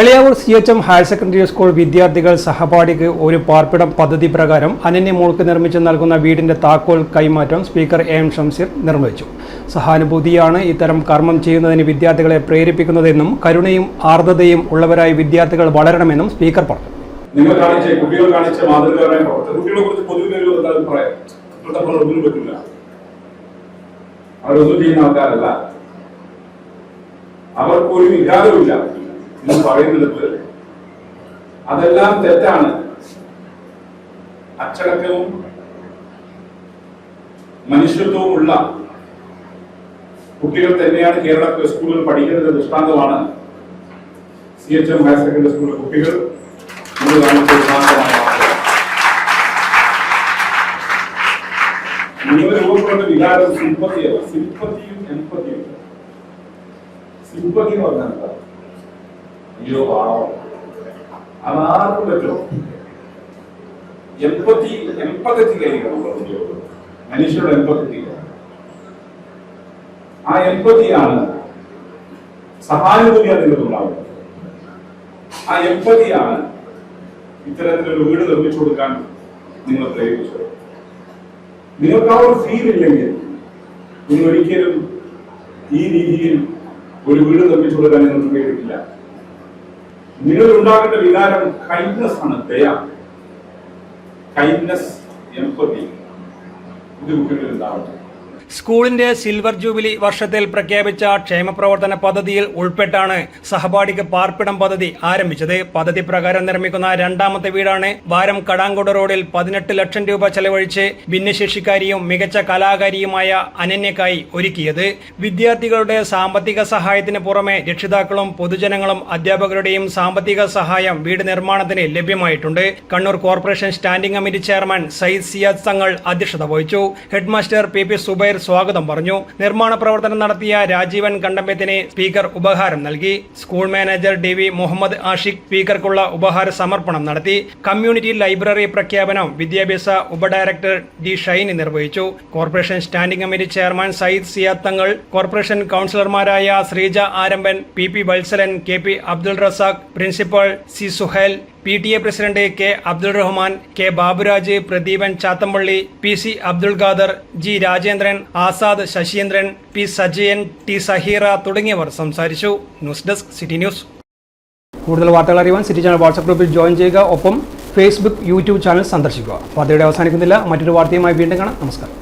Eliyavoor C H M higher secondary school വിദ്യാർത്ഥികൾ സഹപാഠിക്ക് ഒരു പാർപ്പിടം പദ്ധതി പ്രകാരം അനന്യ മോൾക്ക് നിർമ്മിച്ച് നൽകുന്ന വീടിന്റെ താക്കോൽ കൈമാറ്റം സ്പീക്കർ എ എം ഷംസീർ നിർവഹിച്ചു. സഹാനുഭൂതിയാണ് ഇത്തരം കർമ്മം ചെയ്യുന്നതിന് വിദ്യാർത്ഥികളെ പ്രേരിപ്പിക്കുന്നതെന്നും കരുണയും ആർദ്രതയും ഉള്ളവരായി വിദ്യാർത്ഥികൾ വളരണമെന്നും സ്പീക്കർ പറഞ്ഞു. നിങ്ങൾ കാണിച്ച കുട്ടികൾ കാണിച്ച മാതൃകപരമായ ഒരു അഭിപ്രായം? അവർക്കൊരു എന്ന് പറയുന്നത് അതെല്ലാം തെറ്റാണ്. അച്ചടക്കവും മനുഷ്യത്വവും ഉള്ള കുട്ടികൾ തന്നെയാണ് കേരള സ്കൂളിൽ പഠിക്കുന്നത് ദൃഷ്ടാന്തമാണ്. C H M higher secondary സ്കൂളിലെ കുട്ടികൾ രൂപപ്പെട്ട വികാരം സിമ്പതിയല്ല സിമ്പതിയും എമ്പതിയും സിമ്പതി എന്ന് പറഞ്ഞാൽ അയ്യോ പാവം. അതാർക്കും പറ്റും എമ്പതി എമ്പതറ്റിക് മനുഷ്യരുടെ എമ്പതറ്റിക് ആ എമ്പതിയാണ് സഹാനുഭൂതി നിങ്ങൾക്കുണ്ടാവുന്നത് ആ എമ്പതിയാണ് ഇത്തരത്തിലൊരു വീട് നിർമ്മിച്ചു കൊടുക്കാൻ നിങ്ങൾ പ്രേരിപ്പിച്ചത്. നിങ്ങൾക്ക് ആ ഒരു ഫീൽ ഇല്ലെങ്കിൽ നിങ്ങൾ ഒരിക്കലും ഈ രീതിയിൽ ഒരു വീട് നിർമ്മിച്ചു കൊടുക്കാൻ നിങ്ങൾക്ക് പ്രേരിപ്പില്ല. നിങ്ങൾ ഉണ്ടാകേണ്ട വികാരം കൈൻഡ്നസ് ആണ്. ദയ. കൈൻഡ്നസ് എംപതി ഇത് കുട്ടികളിൽ ഉണ്ടാവട്ടെ സ്കൂളിന്റെ സിൽവർ ജൂബിലി വർഷത്തിൽ പ്രഖ്യാപിച്ച ക്ഷേമപ്രവർത്തന പദ്ധതിയിൽ ഉൾപ്പെട്ടാണ് സഹപാഠിക്ക് പാർപ്പിടം പദ്ധതി ആരംഭിച്ചത്. പദ്ധതി പ്രകാരം നിർമ്മിക്കുന്ന രണ്ടാമത്തെ വീടാണ് വാരം കടാങ്കോട് റോഡിൽ പതിനെട്ട് ലക്ഷം രൂപ ചെലവഴിച്ച് ഭിന്നശേഷിക്കാരിയും മികച്ച കലാകാരിയുമായ അനന്യക്കായി ഒരുക്കിയത്. വിദ്യാർത്ഥികളുടെ സാമ്പത്തിക സഹായത്തിന് പുറമെ രക്ഷിതാക്കളും പൊതുജനങ്ങളും അധ്യാപകരുടെയും സാമ്പത്തിക സഹായം വീട് നിർമ്മാണത്തിന് ലഭ്യമായിട്ടുണ്ട്. Kannur corporation standing committee chairman Sayyid Siyad Thangal അധ്യക്ഷത വഹിച്ചു. ഹെഡ്മാസ്റ്റർ പി പി സുബൈർ സ്വാഗതം പറഞ്ഞു. നിർമ്മാണ പ്രവർത്തനം നടത്തിയ രാജീവൻ കണ്ടമ്പത്തിന് സ്പീക്കർ ഉപഹാരം നൽകി. School manager D V Muhammad Ashiq സ്പീക്കർക്കുള്ള ഉപഹാര സമർപ്പണം നടത്തി. കമ്മ്യൂണിറ്റി ലൈബ്രറി പ്രഖ്യാപനം വിദ്യാഭ്യാസ ഉപഡയറക്ടർ ഡി ഷൈനി നിർവഹിച്ചു. Corporation standing committee chairman Sayyid സിയാത്തങ്ങൾ corporation കൗൺസിലർമാരായ Sreeja Arambhan P P Valsalan K P Abdul Razak principal C Suhail P T A president K Abdul Rahman K Baburaj Pradeepan Chathampally P C Abdul Khader G Rajendran Azad Sasheendran P Sajayan T Saheera തുടങ്ങിയവർ സംസാരിച്ചു. News desk city news. കൂടുതൽ വാർത്തകൾ അറിയുവാൻ city channel WhatsApp ഗ്രൂപ്പിൽ join ചെയ്യുക. ഒപ്പം Facebook YouTube channel സന്ദർശിക്കുക. വാർത്തയുടെ അവസാനിക്കുന്നില്ല. മറ്റൊരു വാർത്തയുമായി വീണ്ടും കാണാം. നമസ്കാരം.